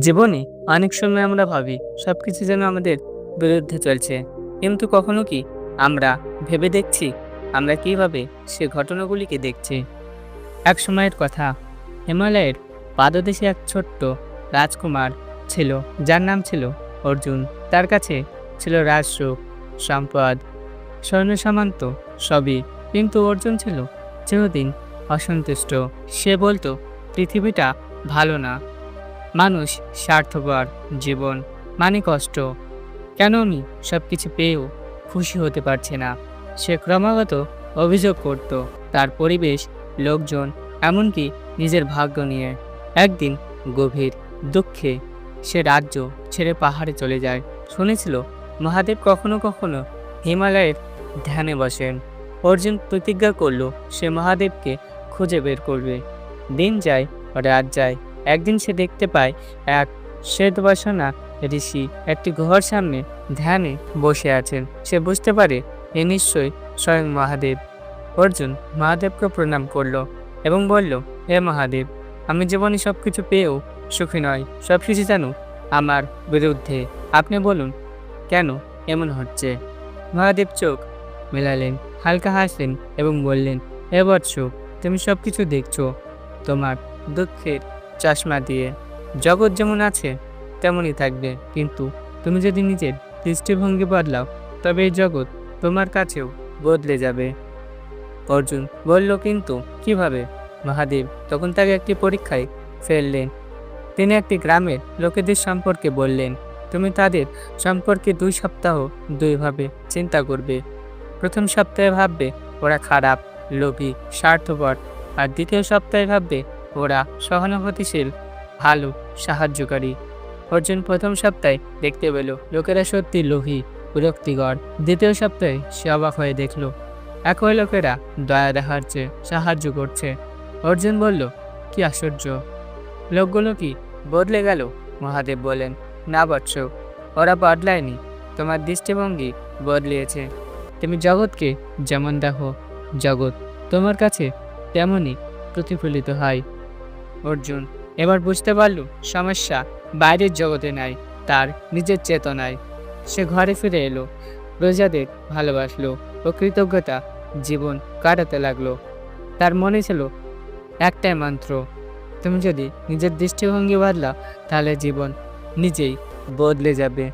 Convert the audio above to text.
জীবনে অনেক সময় আমরা ভাবি সব কিছু যেন আমাদের বিরুদ্ধে চলছে। কিন্তু কখনো কি আমরা ভেবে দেখছি, আমরা কীভাবে সে ঘটনাগুলিকে দেখছি? এক সময়ের কথা, হিমালয়ের পাদদেশে এক ছোট্ট রাজকুমার ছিল, যার নাম ছিল অর্জুন। তার কাছে ছিল রাজসুখ সম্পদ, স্বর্ণ সামান্ত, সবই। কিন্তু অর্জুন ছিল চিরদিন অসন্তুষ্ট। সে বলতো, পৃথিবীটা ভালো না। মানুষ স্বার্থপর, জীবন মানে কষ্ট। কেন আমি সব কিছু পেয়েও খুশি হতে পারছে না? সে ক্রমাগত অভিযোগ করত, তার পরিবেশ, লোকজন, এমনকি নিজের ভাগ্য নিয়ে। একদিন গভীর দুঃখে সে রাজ্য ছেড়ে পাহাড়ে চলে যায়। শুনেছিল মহাদেব কখনো কখনো হিমালয়ের ধ্যানে বসেন। অর্জুন প্রতিজ্ঞা করল সে মহাদেবকে খুঁজে বের করবে। দিন যায়, রাত যায় একদিন সে দেখতে পায় এক শ্বেতবাসনা ঋষি একটি গুহার সামনে ধ্যানে বসে আছেন। সে বুঝতে পারে এ নিশ্চয়ই স্বয়ং মহাদেব। অর্জুন মহাদেবকে প্রণাম করল এবং বলল, হে মহাদেব, আমি জীবনে সব কিছু পেয়েও সুখী নয় সব কিছু যেন আমার বিরুদ্ধে। আপনি বলুন, কেন এমন হচ্ছে? মহাদেব চোখ মেলালেন, হালকা হাসলেন এবং বললেন, হে বৎস, তুমি সব কিছু দেখছ। তোমার দুঃখের চশমা দিয়ে। জগৎ যেমন আছে, তেমনই থাকবে। কিন্তু তুমি যদি নিজের দৃষ্টিভঙ্গি বদলাও, তবে এই জগৎ তোমার কাছেও বদলে যাবে। অর্জুন বলল, কিন্তু কীভাবে? মহাদেব তখন তাকে একটি পরীক্ষায় ফেললেন। তিনি একটি গ্রামের লোকেদের সম্পর্কে বললেন, তুমি তাদের সম্পর্কে দুই সপ্তাহ দুইভাবে চিন্তা করবে। প্রথম সপ্তাহে ভাববে ওরা খারাপ, লোভী, স্বার্থপর, আর দ্বিতীয় সপ্তাহে ভাববে ওরা সহানুভূতিশীল, ভালো, সাহায্যকারী। অর্জুন প্রথম সপ্তাহে দেখতে পেল, লোকেরা সত্যি লোভী বিরক্তিকর দ্বিতীয় সপ্তাহে সে অবাক হয়ে দেখল, একই লোকেরা দয়া দেখাচ্ছে, সাহায্য করছে। অর্জুন বলল, কি আশ্চর্য। লোকগুলো কি বদলে গেল? মহাদেব বলেন না বৎস, ওরা বদলায়নি। তোমার দৃষ্টিভঙ্গি বদলিয়েছে। তুমি জগৎকে যেমন দেখো, জগৎ তোমার কাছে তেমনই প্রতিফলিত হয়। অর্জুন, এবার বুঝতে পারল সমস্যা বাইরের জগতে নাই, তার নিজের চেতনায়। সে ঘরে ফিরে এলো, প্রজাদের ভালোবাসলো ও কৃতজ্ঞতা জীবন কাটাতে লাগল। তার মনে ছিল, একটাই মন্ত্র, তুমি যদি নিজের দৃষ্টিভঙ্গি বদলাও, তাহলে জীবন নিজেই বদলে যাবে।